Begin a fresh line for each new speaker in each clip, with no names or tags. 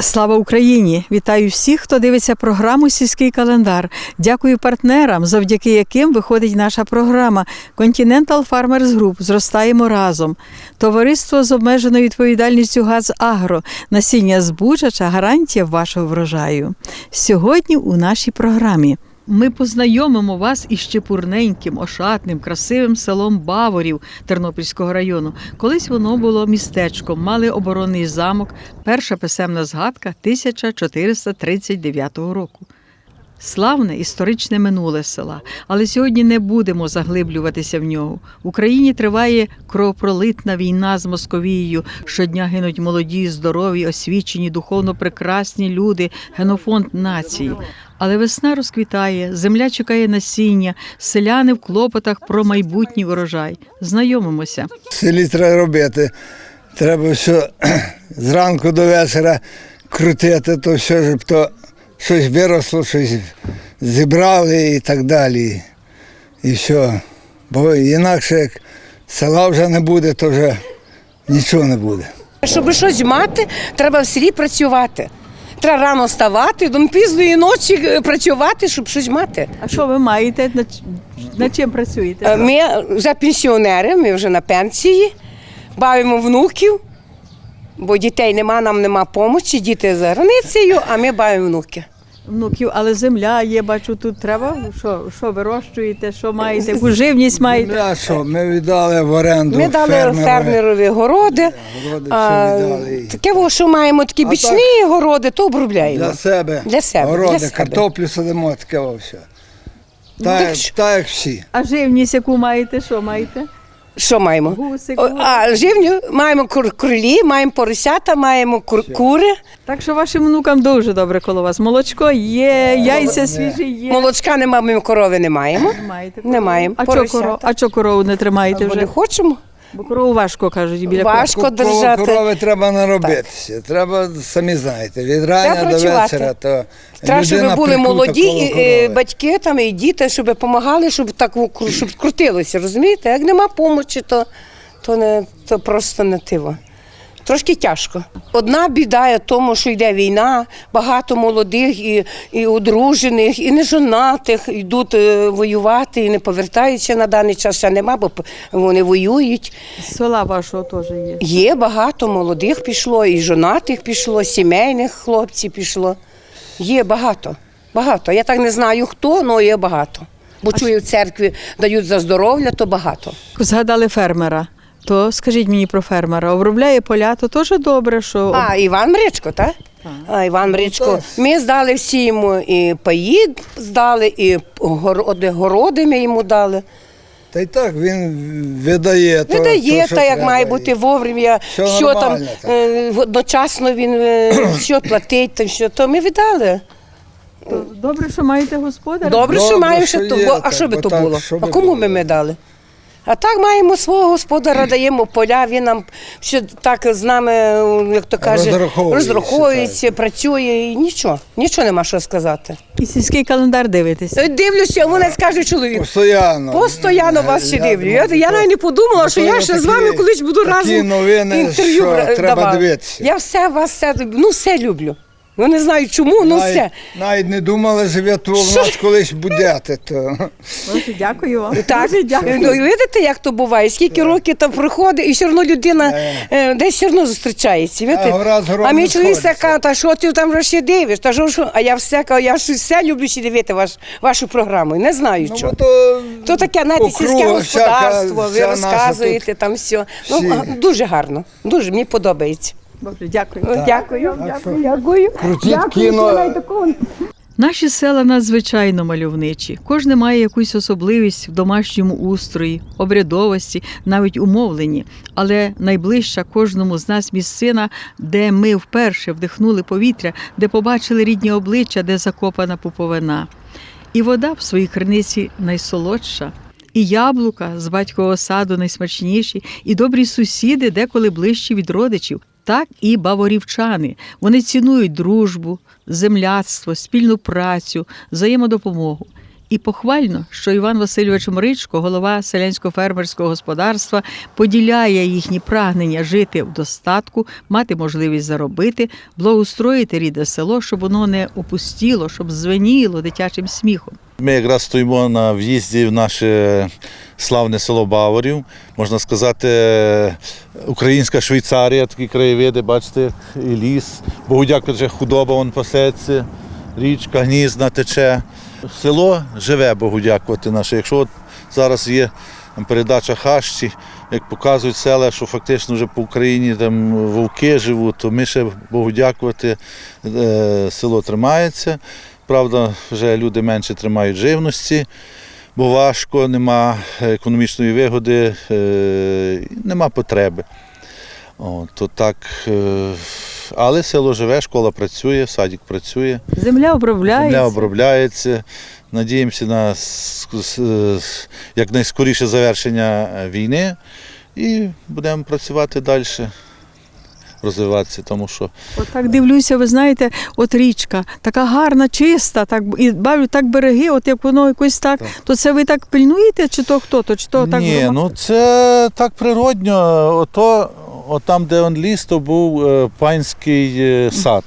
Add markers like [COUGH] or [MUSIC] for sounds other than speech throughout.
Слава Україні! Вітаю всіх, хто дивиться програму Сільський календар. Дякую партнерам, завдяки яким виходить наша програма Continental Farmers Group. Зростаємо разом. Товариство з обмеженою відповідальністю ГАЗ Агро. Насіння збучача гарантія вашого врожаю. Сьогодні у нашій програмі. Ми познайомимо вас із чепурненьким, ошатним, красивим селом Баворів Тернопільського району. Колись воно було містечком, мали оборонний замок, перша писемна згадка 1439 року. Славне історичне минуле села, але сьогодні не будемо заглиблюватися в нього. В Україні триває кровопролитна війна з Московією. Щодня гинуть молоді, здорові, освічені, духовно прекрасні люди, генофонд нації. Але весна розквітає, земля чекає насіння, селяни в клопотах про майбутній урожай. Знайомимося.
В селі треба робити. Треба все [CLEARS THROAT] зранку до вечора крутити, то все, щоб то щось виросло, щось зібрали і так далі. І все. Бо інакше як села вже не буде, то вже нічого не буде.
Щоб щось мати, треба в селі працювати. Треба рано вставати, до пізної ночі е, працювати, щоб щось мати.
А що ви маєте? Над, чим працюєте?
Е, Ми вже пенсіонери, ми вже на пенсії, бавимо внуків, бо дітей нема, нам нема помочі, діти за границею, а ми бавимо внуків.
Внуків, але земля є, бачу, тут треба. Що, що вирощуєте, що маєте, яку живність маєте?
Земля що, ми віддали в оренду.
Ми дали
фермерові.
фермерові городи.
Городи
А,
все віддали.
таке, во, що маємо такі
А
бічні городи, то обробляємо.
Для себе.
Для себе,
Городи,
для себе.
картоплю садимо, таке во все.
Ну,
Так,
так
як-
що-
так як всі.
А живність, яку маєте, що маєте?
Що маємо?
Гуси,
О. А живню маємо кур- курлі, маємо поросята, маємо кур- кури.
Так що вашим внукам дуже добре коло вас. Молочко є, яйця свіжі є.
Молочка немає ми корови не маємо. Не маємо.
А чого корову, не тримаєте
Бо
вже?
не хочемо.
Бо корову важко кажуть біля
Важко
Коло
держати.
корови треба наробитися. Треба, самі знаєте, від рання до
працювати.
вечора. То
Треба, щоб були
прикута
молоді
коло
і,
корови.
е, батьки там, і діти, щоб допомагали, щоб так в- кру- щоб крутилося, розумієте? Як нема помочі, то, то, не, то просто не тиво. Трошки тяжко. Одна біда в тому, що йде війна, багато молодих і, і одружених, і нежонатих йдуть е, воювати і не повертаються на даний час. Ще нема, бо вони воюють.
З села вашого теж є.
Є багато молодих пішло, і жонатих пішло, сімейних хлопців пішло. Є багато. Багато. Я так не знаю хто, але є багато. Бо чую, в церкві дають за здоров'я, то багато.
Згадали фермера. То скажіть мені про фермера. Обробляє поля, то теж добре, що
А, Іван Мричко, так? А, Іван Мричко. Ми здали всі йому і паї здали, і городи, городи ми йому дали.
Та й так він видає. то-
Видає,
то,
та як
треба.
має бути вовремя,
Все
що там
нормально, так.
е, одночасно він е, [COUGHS] що платить, там що, то ми віддали.
добре, що маєте господаря.
Добре, що
Добре,
маємо
що
ще то,
є,
бо, а
так,
що би
бо
то
так,
було?
що
А кому
було?
би ми дали? А так маємо свого господаря, даємо поля, він нам ще так з нами, як то каже,
Розраховується,
розраховується, працює і нічого, нічого нема що сказати.
І сільський календар дивитеся.
Ой, Дивлюся, вона скаже чоловік.
Постоянно.
Постоянно вас ще дивлю. Я, я навіть не подумала, що я ще
такі-
з вами колись буду
такі
разом
новини,
інтерв'ю
що
бра-
треба
давати.
дивитися.
Я все вас все, ну все люблю. Ну не знаю чому, ну
навіть,
все.
навіть не думали, що то в нас колись будете. То.
Дуже дякую вам.
Так,
Дуже дякую.
ну, і видите, як то буває? Скільки років там проходить, і все одно людина е, десь все одно зустрічається. Видите?
гора з гором
а мій чоловік все
сходиться.
каже, та що ти там вже ще дивиш? Та що? А я все кажу, я ж все люблю ще дивити ваш, вашу програму. Не знаю
Ну,
чого.
бо то,
То таке, знаєте, сільське
округа
господарство,
всяка-
ви
вся наша
розказуєте там все. Ну,
всі.
а, дуже гарно, дуже мені подобається.
Добре, дякую.
Дякую, дякую, дякую.
Крутіть
Дякую,
кіно.
що навіть такого
Наші села надзвичайно мальовничі. Кожне має якусь особливість в домашньому устрої, обрядовості, навіть умовленні. Але найближча кожному з нас місцина, де ми вперше вдихнули повітря, де побачили рідні обличчя, де закопана пуповина. І вода в своїй криниці найсолодша. І яблука з батькового саду найсмачніші, і добрі сусіди деколи ближчі від родичів. Так і баворівчани. Вони цінують дружбу, земляцтво, спільну працю, взаємодопомогу. І похвально, що Іван Васильович Мричко, голова селянського фермерського господарства, поділяє їхні прагнення жити в достатку, мати можливість заробити, благоустроїти рідне село, щоб воно не опустіло, щоб звеніло дитячим сміхом.
Ми якраз стоїмо на в'їзді в наше славне село Баворів. Можна сказати, українська Швейцарія, такі краєвиди, бачите, і ліс. Дякую, що худоба вон пасеться, річка, гнізна тече. Село живе, Богу дякувати наше. Якщо от зараз є передача хащі, як показують села, що фактично вже по Україні там вовки живуть, то ми ще Богу дякувати, е, село тримається. Правда, вже люди менше тримають живності, бо важко, нема економічної вигоди, е, нема потреби. О, то так, е, але село живе, школа працює, садик працює,
Земля обробляється.
земля обробляється. Надіємося на с- якнайскоріше завершення війни і будемо працювати далі, розвиватися, тому що
От так дивлюся, ви знаєте, от річка, така гарна, чиста, так і бачу, так береги, от як воно якось так,
Так.
то це ви так пильнуєте, чи то хто, то чи то так
Ні, ну це так природньо. Ото, от там, де он ліс, то був е, панський е, сад.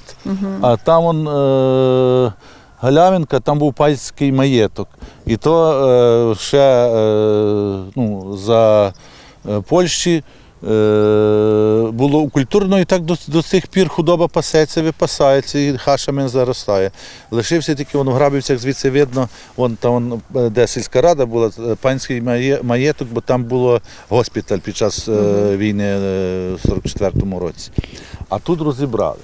А там он, е, Галявинка, там був панський маєток. І то е, ще е, ну, за е, Польщі. Е, Було культурно і так до, до цих пір худоба пасеться, випасається і хашами заростає. Лишився тільки вон в Грабівцях, звідси видно, вон там вон, е, де сільська рада була, е, панський маєток, бо там було госпіталь під час війни в 44-му році. А тут розібрали.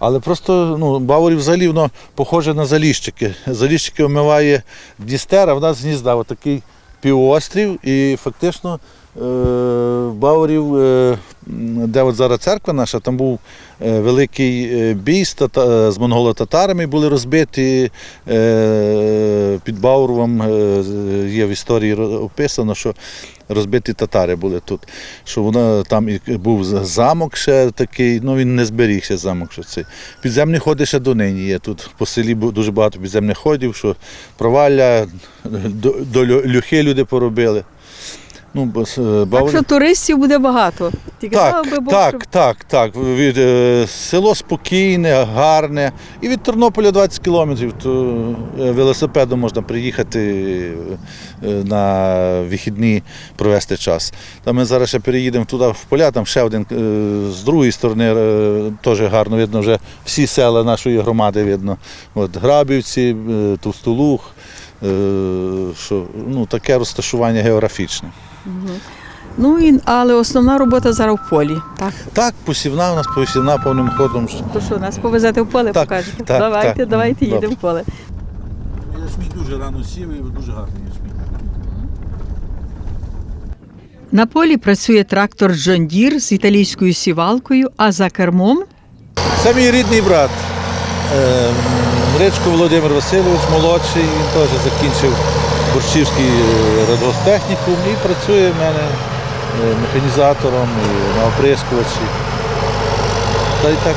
Але просто ну, Баворів взагалі воно похоже на Заліщики. Заліщики омиває Дністер, а в нас гнізда отакий півострів. І фактично е, Баворів, е, де от зараз церква наша, там був е, великий бій з, тата- з монголо-татарами, були розбиті під Бауровом. Є в історії описано, що розбиті татари були тут. Що воно там був замок ще такий, ну він не зберігся замок. Що цей. Підземні ходи ще донині є. Тут по селі дуже багато підземних ходів, що провалля, до, до лю- люхи люди поробили. Ну, бо,
Так що туристів буде багато. Тільки
так,
слава би Богу,
так,
щоб-
так, так. Від, е, село спокійне, гарне. І від Тернополя 20 кілометрів, то е, велосипедом можна приїхати е, на вихідні провести час. Та ми зараз ще переїдемо туди в поля, там ще один е, з другої сторони е, теж гарно видно, вже всі села нашої громади видно. От Грабівці, е, Товстолуг. е, Що, ну, таке розташування географічне.
Ну, і, але основна робота зараз в полі. Так.
Так, посівна у нас посівна повним ходом.
То що, нас повезете в поле,
Так,
покажете?
так,
давайте,
так.
давайте
Добре.
їдемо в поле.
Ясмінь дуже рано сів і дуже гарний ясмінь.
На полі працює трактор John Deere з італійською сівалкою, а за кермом
Це мій рідний брат. Е, Володимир Васильович, молодший, він теж закінчив Борщівський е, радгосптехнікум і працює в мене е, механізатором і на оприскувачі. Та й так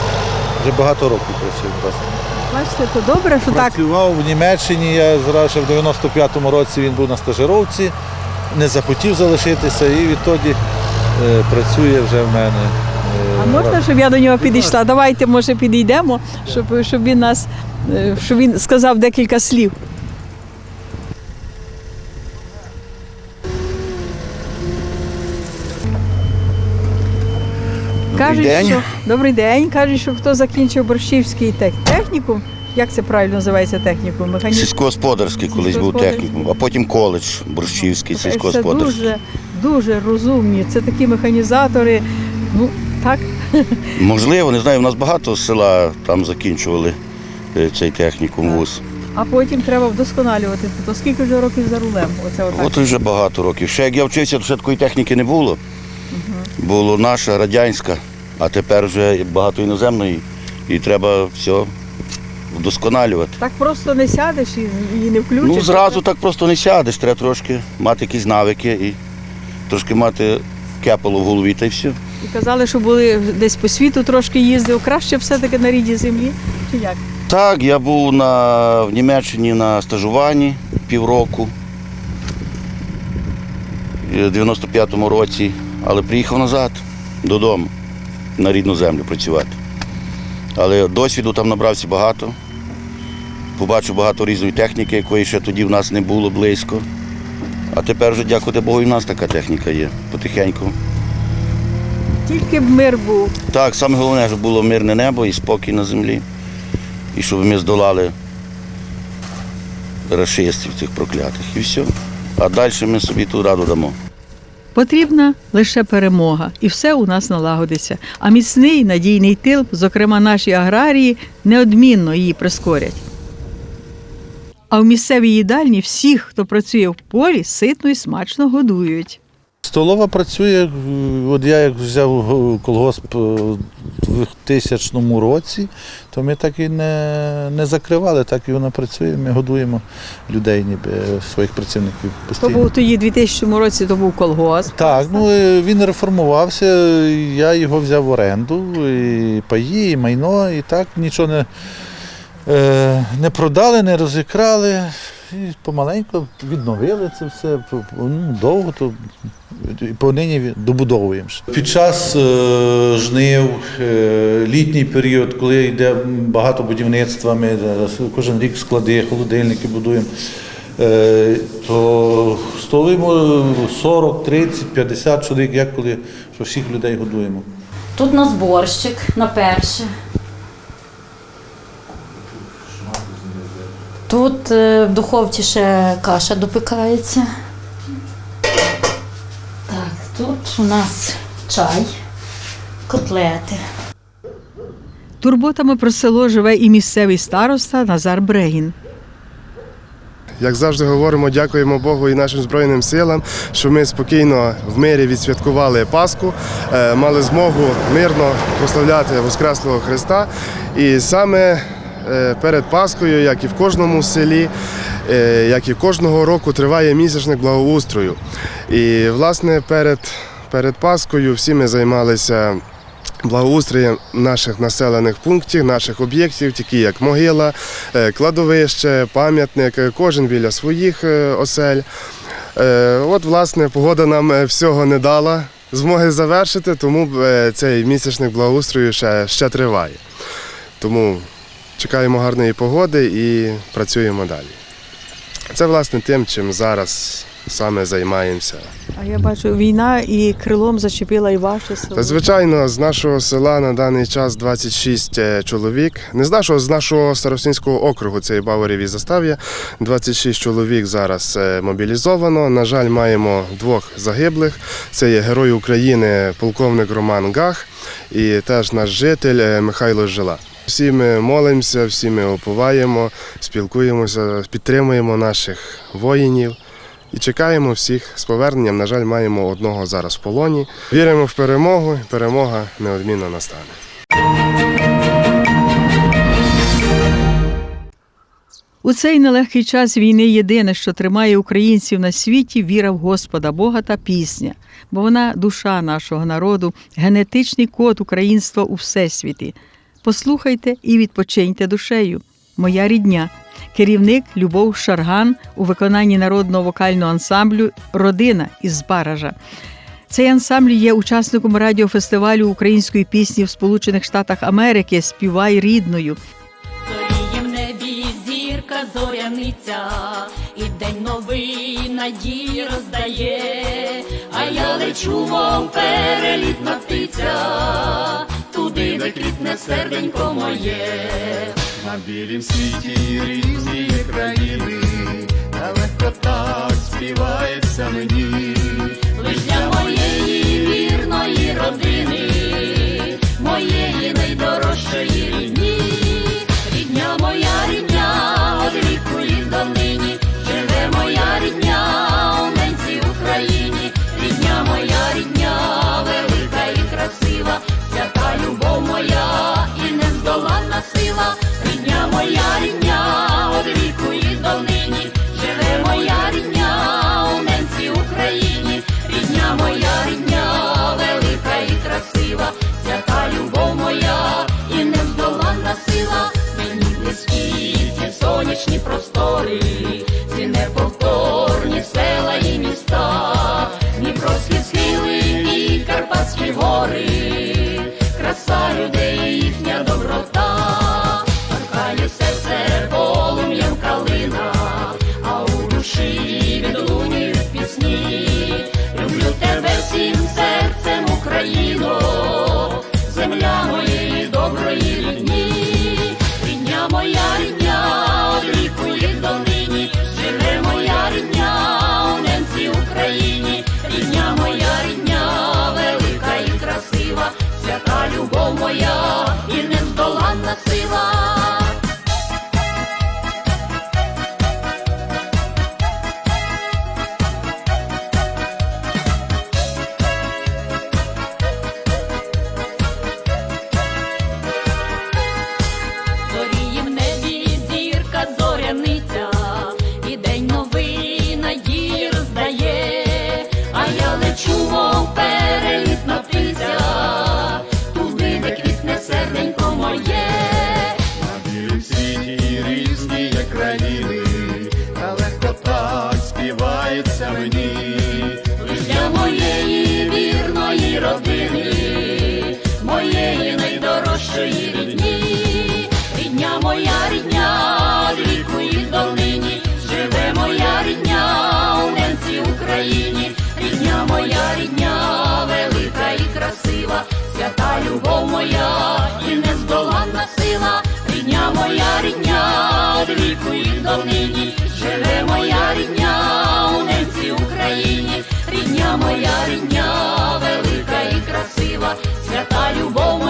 вже багато років працює. брат.
бачите, то добре, що так.
Працював в Німеччині, я зразу ще в 95-му році він був на стажировці, не захотів залишитися і відтоді е, працює вже в мене. е,
А можна, щоб я до нього підійшла? Давайте, може, підійдемо, щоб, щоб він нас, е, щоб він сказав декілька слів. Кажуть,
день.
що добрий день. Кажуть, що хто закінчив борщівський тех- технікум, як це правильно називається технікум? Механізм.
Сільськогосподарський колись був технікум, а потім коледж Борщівський,
Це
сільськогосподарський.
дуже, дуже розумні. Це такі механізатори. Ну так, [LAUGHS]
Можливо, не знаю, у нас багато села там закінчували е, цей технікум
Так.
вуз.
а потім треба вдосконалювати. То скільки вже років за рулем? Оце отак.
От вже багато років. Ще як я вчився, то ще такої техніки не було. Було наша радянська, а тепер вже багато іноземної, і треба все вдосконалювати.
Так просто не сядеш і, і не включиш.
Ну, зразу так просто не сядеш, треба трошки мати якісь навики і трошки мати кепало в голові та й все.
І казали, що були десь по світу трошки їздив. Краще все-таки на рідній землі. Чи як?
Так, я був на, в Німеччині на стажуванні півроку е, в 95-му році, але приїхав назад додому на рідну землю працювати. Але досвіду там набрався багато. Побачив багато різної техніки, якої ще тоді в нас не було близько. А тепер вже, дякувати Богу, і в нас така техніка є потихеньку.
Тільки б мир був.
Так, саме головне, щоб було мирне небо і спокій на землі. І щоб ми здолали рашистів цих проклятих. І все. А далі ми собі ту раду дамо.
Потрібна лише перемога, і все у нас налагодиться. А міцний надійний тил, зокрема наші аграрії, неодмінно її прискорять. А в місцевій їдальні всіх, хто працює в полі, ситно і смачно годують.
Столова працює, е, от я як взяв е, колгосп е, у 2000 році, то ми так і не, не закривали, так і вона працює. Ми годуємо людей, ніби своїх працівників
То
постійно.
був тоді 2000 році, то був колгосп.
Так, ну він реформувався, я його взяв в оренду, і паї, і майно, і так нічого не, не продали, не розікрали. І помаленьку відновили це все. Ну, довго то і понині ві- добудовуємо. Під час е, жнив, е, літній період, коли йде багато будівництва, ми е, кожен рік склади, холодильники будуємо. Е, то столуємо 40, 30, 50 чоловік, як коли що всіх людей годуємо.
Тут у нас борщик на перше. Тут е, в духовці ще каша допікається. Так, тут у нас чай, котлети.
Турботами про село живе і місцевий староста Назар Брегін.
Як завжди говоримо, дякуємо Богу і нашим Збройним силам, що ми спокійно в мирі відсвяткували Пасху, е, мали змогу мирно прославляти Воскреслого Христа. І саме перед Пасхою, як і в кожному селі, е, як і кожного року, триває місячник благоустрою. І, власне, перед, перед Пасхою всі ми займалися благоустроєм наших населених пунктів, наших об'єктів, такі як могила, е, кладовище, пам'ятник, е, кожен біля своїх е, осель. Е, От, власне, погода нам е, всього не дала змоги завершити, тому е, цей місячник благоустрою ще, ще триває. Тому чекаємо гарної погоди і працюємо далі. Це, власне, тим, чим зараз саме займаємося.
А я бачу, війна і крилом зачепила і ваше село.
Та, звичайно, з нашого села на даний час 26 е, чоловік. Не з нашого, з нашого старостинського округу, це і Баворів і Застав'я. 26 чоловік зараз е, мобілізовано. На жаль, маємо двох загиблих. Це є герой України, полковник Роман Гах і теж наш житель е, Михайло Жила. Всі ми молимося, всі ми оповаємо, спілкуємося, підтримуємо наших воїнів. І чекаємо всіх з поверненням. На жаль, маємо одного зараз в полоні. Віримо в перемогу, перемога неодмінно настане.
У цей нелегкий час війни єдине, що тримає українців на світі, віра в Господа Бога та пісня, бо вона душа нашого народу, генетичний код українства у всесвіті. Послухайте і відпочиньте душею. Моя рідня. Керівник Любов Шарган у виконанні народного вокального ансамблю Родина із Баража. Цей ансамбль є учасником радіофестивалю української пісні в Сполучених Штатах Америки Співай рідною.
Зоріє в небі зірка зоряниця, і день новий надії роздає, а я лечу, мов перелітна птиця, де квітне серденько моє.
На білім світі різні країни, та легко так співається мені.
Лиш для моєї вірної родини, моєї найдорожчої рідні, моя, і нездоланна сила, рідня моя рідня, од віку і донині, живе моя рідня. Моє.
На білім світі різні є країни, та легко так співається мені.
Лиш для моєї вірної родини, моєї найдорожчої рідні, рідня моя рідня, віку і донині, живе моя рідня, у ненці Україні, рідня моя рідня, свята любов моя і нездоланна сила, рідня моя рідня, віку і давнині, живе моя рідня, у ненці Україні, рідня моя рідня, велика і красива, свята любов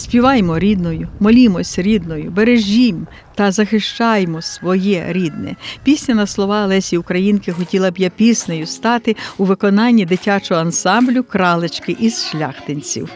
Співаймо рідною, молімось рідною, бережім та захищаймо своє рідне. Пісня на слова Лесі Українки хотіла б я піснею стати у виконанні дитячого ансамблю кралечки із шляхтинців.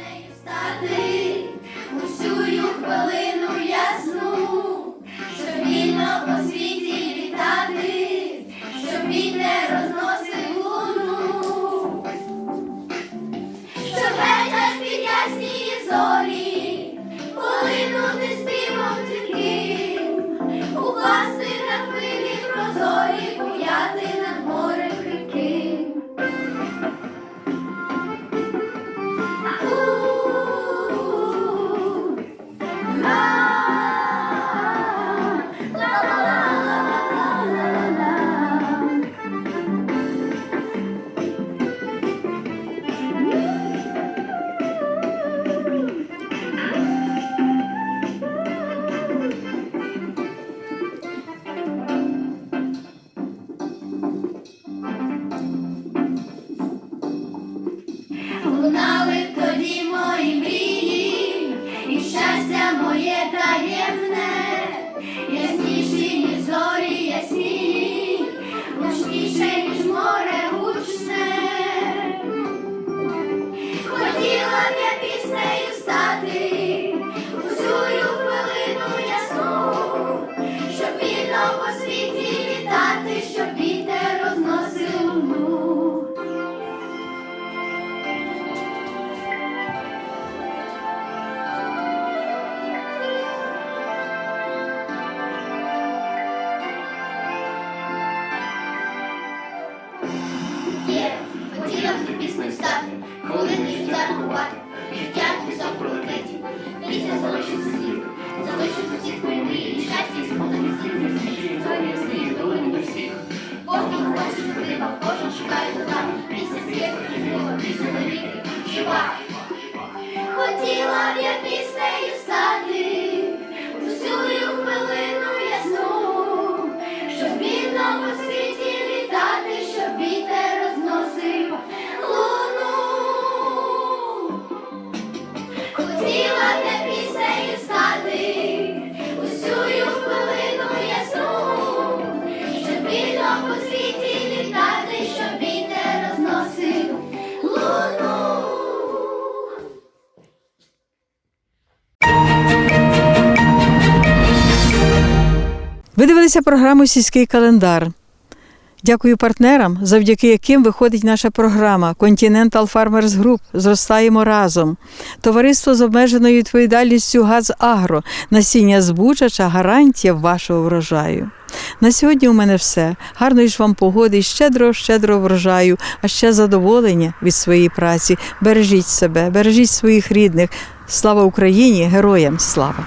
Лунали тоді мої мрії, і щастя моє таємне, б ти піснею стати, хвилини життя рахувати, життя пісок пролетить, пісня залишиться слід, залишиться всіх твої мрії, щастя і спокій слід, зорі ясні, долини до всіх. Кожен хоче закрива, кожен шукає дива, пісня світу, і пісня навіки, жива.
Ви дивилися програму Сільський календар. Дякую партнерам, завдяки яким виходить наша програма Continental Farmers Group Зростаємо разом. Товариство з обмеженою відповідальністю ГАЗ Агро. Насіння збучача гарантія вашого врожаю. На сьогодні у мене все. Гарної ж вам погоди, щедро, щедро врожаю, а ще задоволення від своєї праці. Бережіть себе, бережіть своїх рідних. Слава Україні! Героям слава!